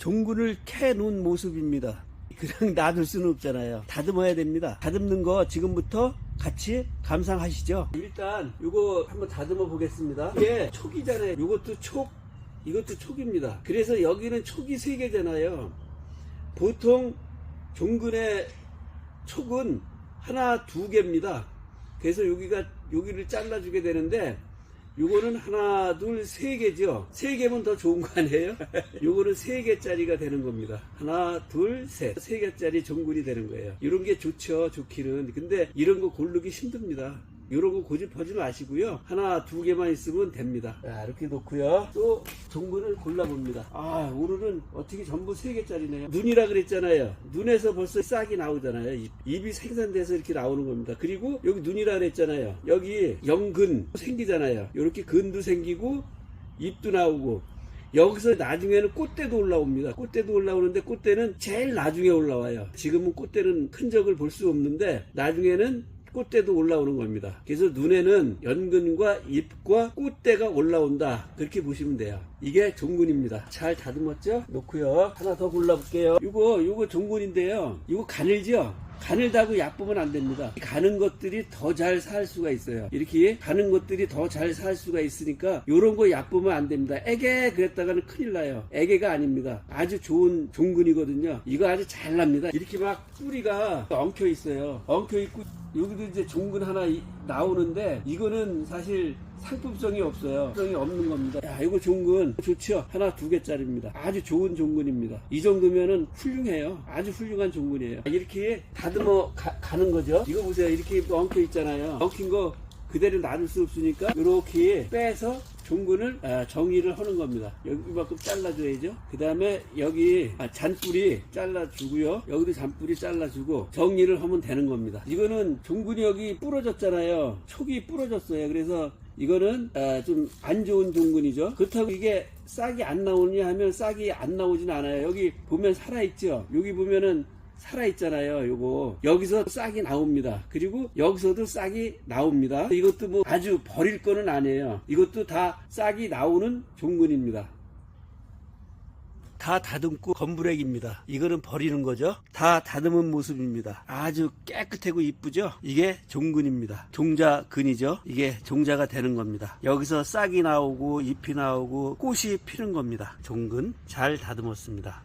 종군을 캐 놓은 모습입니다. 그냥 놔둘 수는 없잖아요. 다듬어야 됩니다. 다듬는 거 지금부터 같이 감상하시죠. 일단 이거 한번 다듬어 보겠습니다. 이게 촉이잖아요. 이것도 촉, 이것도 촉입니다. 그래서 여기는 촉이 세 개잖아요. 보통 종근의 촉은 하나 두 개입니다. 그래서 여기가 여기를 잘라주게 되는데 요거는 하나 둘 세 개죠. 세 개면 더 좋은 거 아니에요? 요거는 세 개짜리가 되는 겁니다. 하나 둘 셋 세 개짜리 종근이 되는 거예요. 이런 게 좋죠. 좋기는. 근데 이런 거 고르기 힘듭니다. 거 고집하지 마시고요. 하나, 두 개만 있으면 됩니다. 자, 이렇게 놓고요. 또 종근을 골라봅니다. 아, 오늘은 어떻게 전부 세 개짜리네요. 눈이라 그랬잖아요. 눈에서 벌써 싹이 나오잖아요. 입. 입이 생산돼서 이렇게 나오는 겁니다. 그리고 여기 눈이라 그랬잖아요. 여기 영근 생기잖아요. 이렇게 근도 생기고 입도 나오고 여기서 나중에는 꽃대도 올라옵니다. 꽃대도 올라오는데 꽃대는 제일 나중에 올라와요. 지금은 꽃대는 흔적을 볼 수 없는데 나중에는 꽃대도 올라오는 겁니다. 그래서 눈에는 연근과 잎과 꽃대가 올라온다. 그렇게 보시면 돼요. 이게 종근입니다. 잘 다듬었죠? 놓고요. 하나 더 골라볼게요. 이거, 이거 종근인데요. 이거 가늘죠? 가늘다고 얕보면 안 됩니다. 가는 것들이 더 잘 살 수가 있어요. 이렇게 가는 것들이 더 잘 살 수가 있으니까 이런 거 얕보면 안 됩니다. 애게 그랬다가는 큰일 나요. 애게가 아닙니다. 아주 좋은 종근이거든요. 이거 아주 잘 납니다. 이렇게 막 뿌리가 엉켜 있어요. 엉켜 있고 여기도 이제 종근 하나 이- 나오는데 이거는 사실 상품성이 없어요. 상품성이 없는 겁니다. 야, 이거 종근 좋죠? 하나 두 개짜리입니다. 아주 좋은 종근입니다. 이 정도면은 훌륭해요. 아주 훌륭한 종근이에요. 이렇게 다듬어 가, 는 거죠. 이거 보세요. 이렇게 엉켜 있잖아요. 엉킨 거 그대로 놔둘 수 없으니까 이렇게 빼서 종근을 아, 정리를 하는 겁니다. 여기만큼 잘라줘야죠. 그 다음에 여기 아, 잔뿌리 잘라주고요. 여기도 잔뿌리 잘라주고 정리를 하면 되는 겁니다. 이거는 종근이 여기 부러졌잖아요. 촉이 부러졌어요. 그래서 이거는 아, 좀안 좋은 종근이죠. 그렇다고 이게 싹이 안 나오느냐 하면 싹이 안 나오진 않아요. 여기 보면 살아있죠. 여기 보면은 살아있잖아요. 요거 여기서 싹이 나옵니다. 그리고 여기서도 싹이 나옵니다. 이것도 뭐 아주 버릴 거는 아니에요. 이것도 다 싹이 나오는 종근입니다. 다 다듬고 건브렉입니다. 이거는 버리는 거죠. 다 다듬은 모습입니다. 아주 깨끗하고 이쁘죠. 이게 종근입니다. 종자근이죠. 이게 종자가 되는 겁니다. 여기서 싹이 나오고 잎이 나오고 꽃이 피는 겁니다. 종근 잘 다듬었습니다.